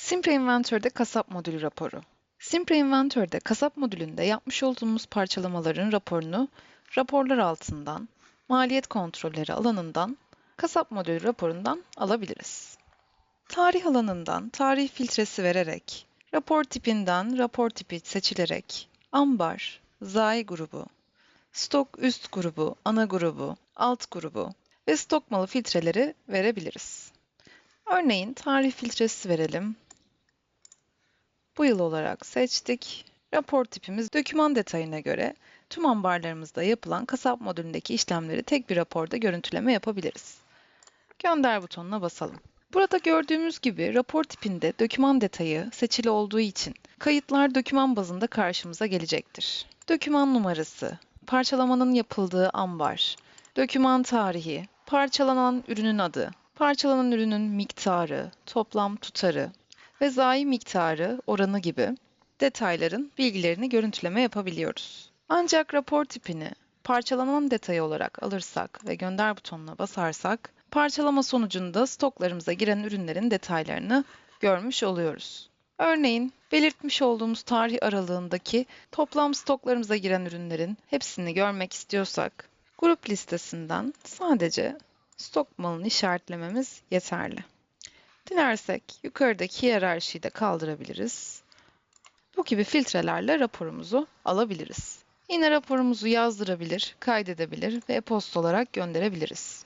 Simpre Inventor'da kasap modülü raporu. Simpre Inventor'da kasap modülünde yapmış olduğumuz parçalamaların raporunu raporlar altından, maliyet kontrolleri alanından, kasap modülü raporundan alabiliriz. Tarih alanından tarih filtresi vererek, rapor tipinden rapor tipi seçilerek, ambar, zayi grubu, stok üst grubu, ana grubu, alt grubu ve stok malı filtreleri verebiliriz. Örneğin tarih filtresi verelim. Bu yıl olarak seçtik. Rapor tipimiz doküman detayına göre tüm ambarlarımızda yapılan kasap modülündeki işlemleri tek bir raporda görüntüleme yapabiliriz. Gönder butonuna basalım. Burada gördüğümüz gibi rapor tipinde doküman detayı seçili olduğu için kayıtlar doküman bazında karşımıza gelecektir. Doküman numarası, parçalamanın yapıldığı ambar, doküman tarihi, parçalanan ürünün adı, parçalanan ürünün miktarı, toplam tutarı ve zayi miktarı oranı gibi detayların bilgilerini görüntüleme yapabiliyoruz. Ancak rapor tipini parçalanan detayı olarak alırsak ve gönder butonuna basarsak parçalama sonucunda stoklarımıza giren ürünlerin detaylarını görmüş oluyoruz. Örneğin belirtmiş olduğumuz tarih aralığındaki toplam stoklarımıza giren ürünlerin hepsini görmek istiyorsak grup listesinden sadece stok malını işaretlememiz yeterli. Dilersek yukarıdaki hiyerarşiyi de kaldırabiliriz. Bu gibi filtrelerle raporumuzu alabiliriz. Yine raporumuzu yazdırabilir, kaydedebilir ve e-posta olarak gönderebiliriz.